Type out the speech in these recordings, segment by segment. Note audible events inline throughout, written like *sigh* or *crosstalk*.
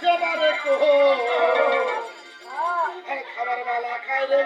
সেবারে কো। খাবার বেলা খাইলে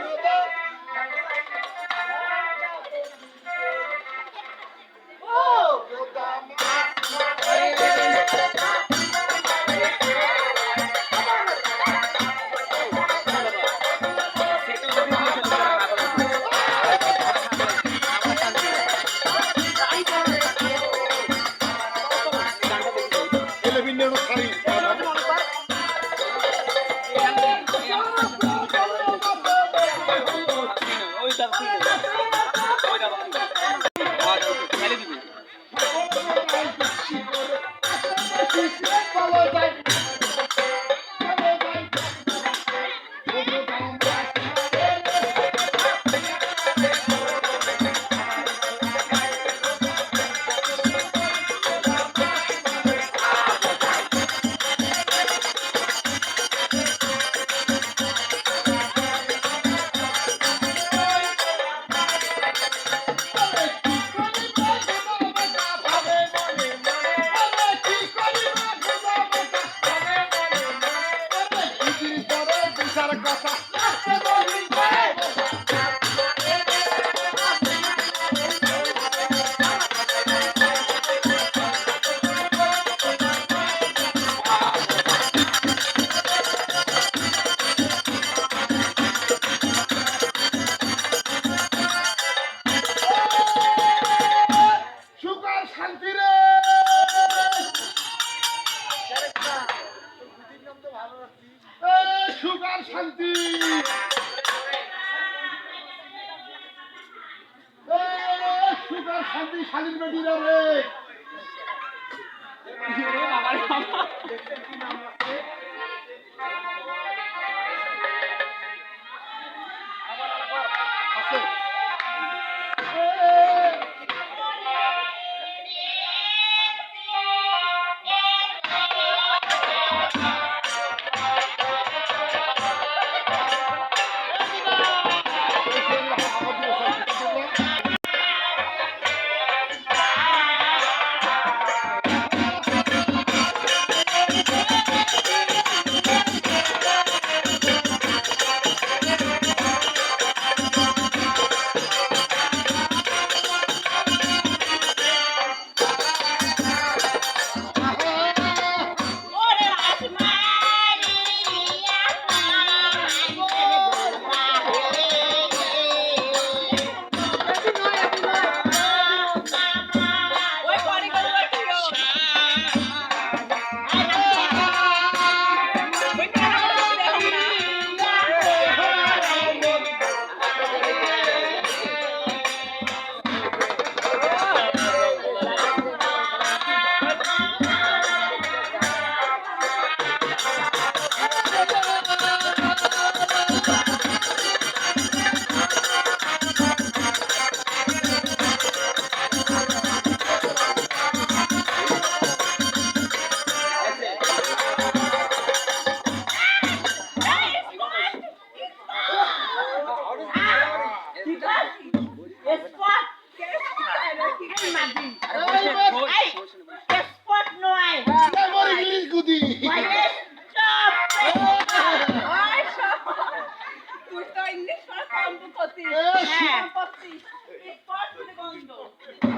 not a gossip.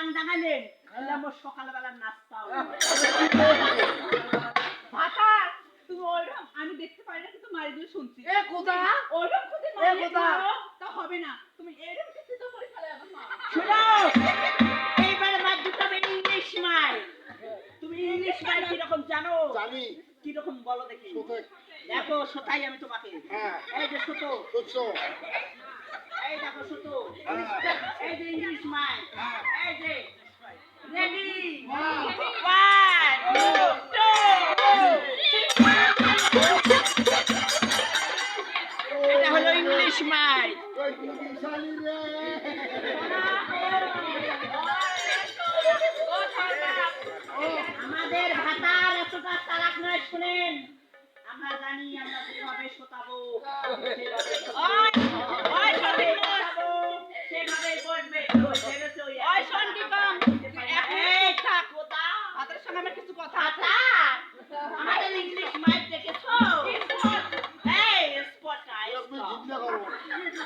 ডাং তাহলে আমার সকালবেলা নাস্তা ভাতা তুমি ওইরকম আমি দেখতে পাই না কিন্তু মারিগুলো শুনছি। এ কোথা ওইরকম যদি এ মারিয়ে কোথা? তা হবে না। তুমি এরকম কিছু তো করে ফেলে শুনো এইবারে মার হবে ইংলিশ মাই তুমি ইংলিশ মাই কীরকম জানো? জানি। কীরকম বলো দেখি। দেখো শোতাই আমি তোমাকে। হ্যাঁ। এই যে বুঝছ এই দেখো হ্যাঁ। এই যে ইংলিশ মাই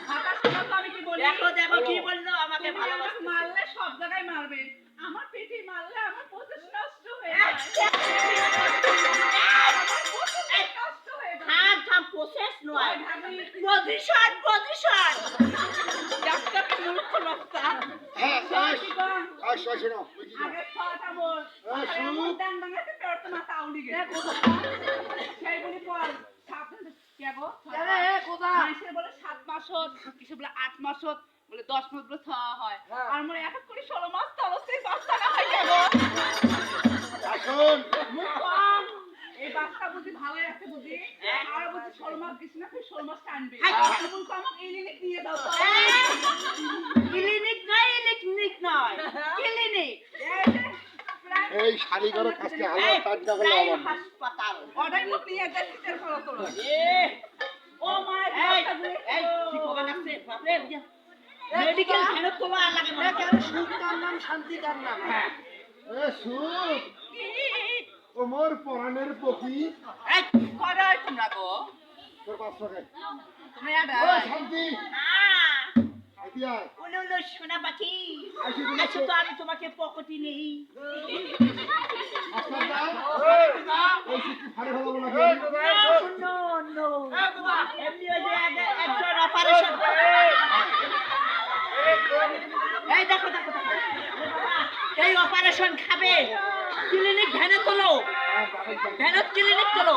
দেখো দেখো কি বলল আমাকে ভালোবাসতে মারলে সব জায়গায় মারবে। আমার পেটে মারলে আমার প্রচেষ নষ্ট হয়ে আচ্ছা। যায় আমার প্রচেষ নষ্ট হয়ে যায়। থাম থাম প্রসেস নয় ওই ভাবি, পজিশন পজিশন একটা মূর্খ লোকটা হ্যাঁ আস কি কম আস আস শোনো বুঝি না আগে কথা বল এ, আর শুন। এমন ডাং ডাঙাতে পেট তো মাথা আউলি গেছে সেই বলি বল সাবধানে কে গো আরে এ কোথা মানুষের বলে সাত মাসত কিছু বলে আট মাসত বলে দশ মাস বলে খাওয়া হয়। হ্যাঁ। আর মনে এক এক করে ষোলো মাস তলস্তেই বাচ্চা না হয় কেন? আসুন। এই বাচ্চা বুঝি ভালো আছে বুঝি? আর বুঝি ষোলো মাস গেছি না তুই ষোলো মাস টানবি। হ্যাঁ। এমন কো ইলিনিক নিয়ে দাও তো। নয় ইলেকট্রিক নয় ক্লিনিক এই শাড়ি করো কাজকে প্রাইম হবে না হাসপাতাল। অর্ডার নিয়ে যাই ফলো করো ও মা এই এই কি কবা লাগছে? বাপরে মেডিকেল ভ্যানত তোলা লাগে মনে। সুখ তার নাম শান্তি তার নাম? হ্যাঁ। এ সুখ ওমর পরাণের পক্ষী এই করাই তোমরা গো? তোর পাঁচ টাকায়। তুমি এটা ও শান্তি। আহ এতিয়া উলো উলো সোনা পাখি। আচ্ছা তো আমি তোমাকে পকেটে নেই। অপারেশন এই দেখো দেখো এই অপারেশন খাবে। ক্লিনিক ভ্যানে তোলো। ভ্যানত ক্লিনিক তোলো।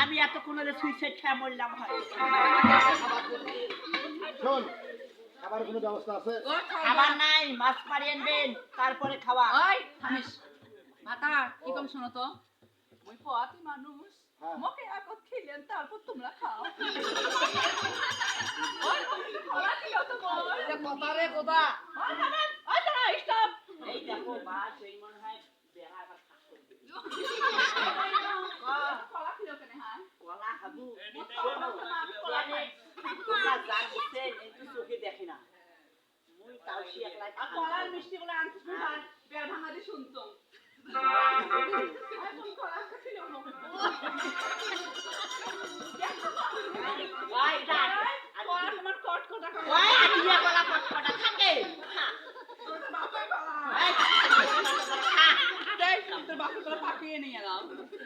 আমি এতক্ষণ হলে সুইসাইড খেয়ে মরলাম হয়। শোন খাবার কোনো ব্যবস্থা আছে? আবার নাই মাছ মারি আনবেন তারপরে খাওয়া। মাতা কি কম শোনো তো? ওই পথি মানুষ হ্যাঁ। মোকে খেলেন তারপর তোমরা খাও। ওই তুমি খাওয়া দিও তো বল কথা রে কোথা। ওই খাবেন ওই দাঁড়া স্টপ এই দেখো মাছ এই মনে হয় বেড়া *laughs* আবার খাস করবে। কলা ছিল কেন হ্যাঁ কলা খাব কলা খাব না, আমি কলা খাই। তোমরা জান বুঝছেন এই চোখে দেখে না মুই তুই তালসি একলাই আর কলার মিষ্টি গুলো আনছিস না আর ভাঙা দিয়ে শুনতো ওই ডাক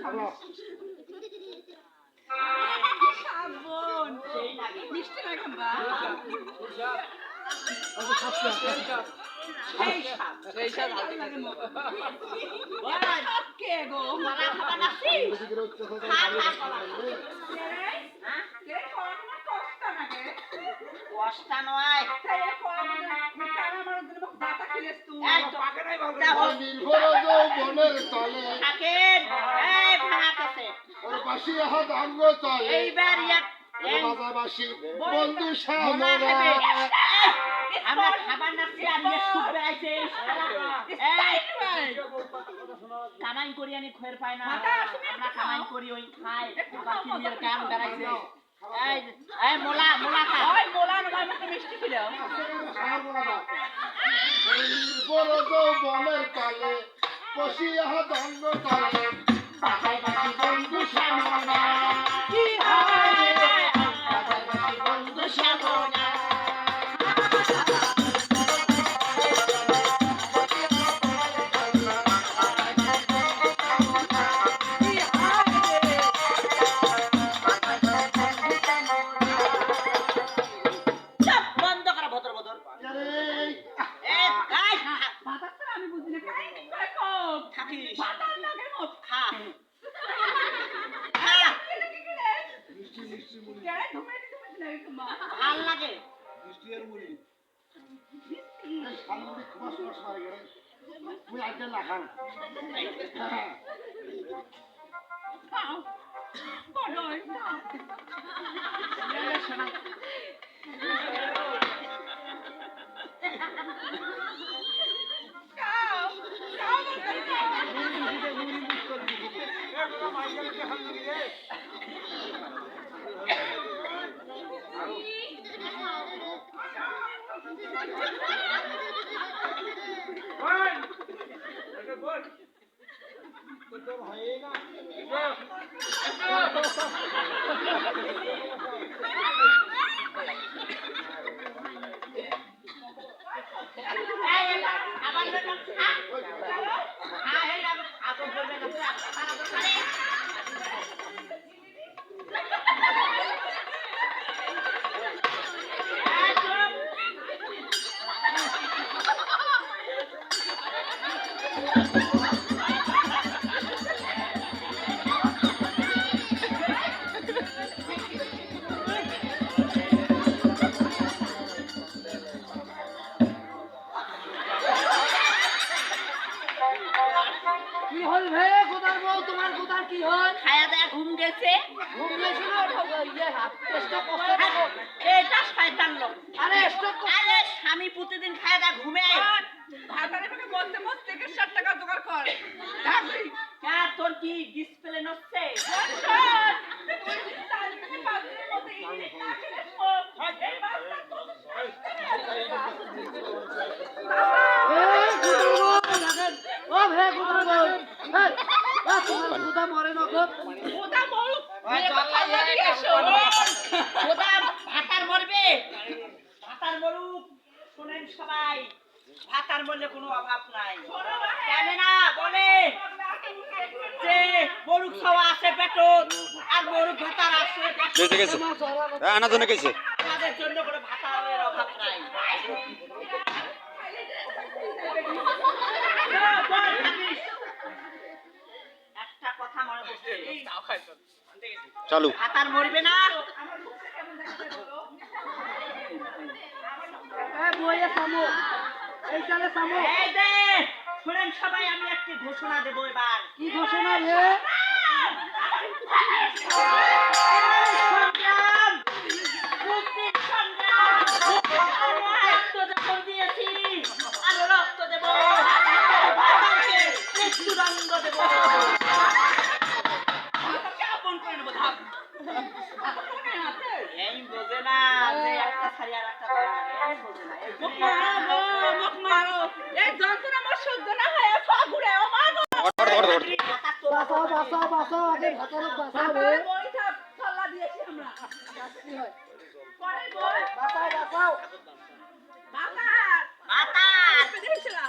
কলা দেখো নির্ভর যৌবনের তলে থাকেন এই ভাড়াতেছে ওর পাশে হাত আঙ্গ চলে এইবার ইয়াত বাজাবাসী বন্ধু আমরা খাবার নাচ্ছি আর সুখ বেড়াইছে কামাই করি আনি খয়ের পায় না। আমরা কামাই করি ওই খাই। কাম বেড়াইছে এই এই মোলা মোলা খা। ওই মোলা মিষ্টি বন্ধু কি হয়? মুই আজকে না খান হ্যাঁ খাও বড় খাও খাও খাও বলতে খাও এই ভাতার কোনো অভাব নাই। কেন না? বলে যে মরুক খাওয়া আছে পেটত আর মরুক ভাতার আছে। আনা জন্য গেছে। আমাদের জন্য কোনো ভাতারের অভাব নাই। একটা কথা মনে পড়ছে। চালু। ভাতার মরবে না? বইয়ে সামো এই শুনেন সবাই আমি একটি ঘোষণা দেবো এবার। কি ঘোষণা রে? এই বোঝে না যে একটা ছাড়ি আর একটা ধরে লাগে, এই বোঝে না, এই যন্ত্রণা আমার সহ্য না হয়, পা ও মা গো। ধর ধর ধর একার তোলা বাঁচাও বাঁচাও বাঁচাও আগে ভাতারক বাঁচাও রে ফাল্লা দিয়েছি আমরা। পরের বই, বাঁচাও বাঁচাও বাতার। বাতার, পেরেছিলাম।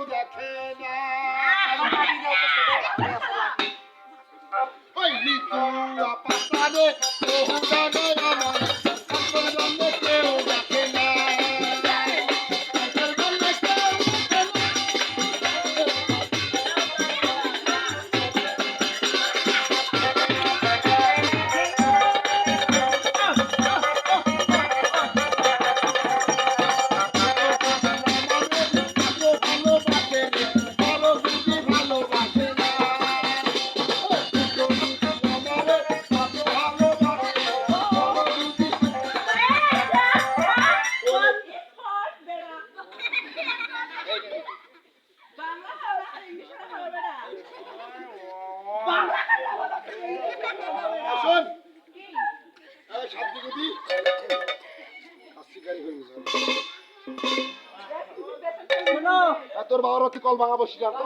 কল ভাঙা বসি যা। তো,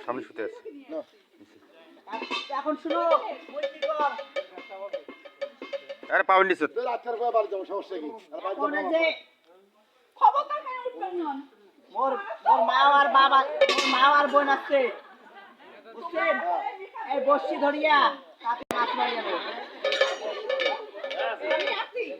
সামনে শুতে আছে। এখন শুনো। আরে পাবেন নিচে। তোর আজকের করে বাড়ি যাব সমস্যা কি? আর বাড়ি উঠবেন না। মোর মোর মা আর বাবা মোর মা আর বোন আছে। বুঝছেন? এই ধরিয়া তাতে মাছ মারি যাবে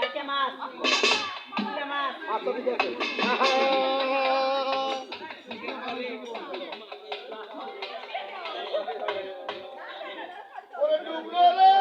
চারটে মাছ তিনটে মাছ ওরে ডুবলো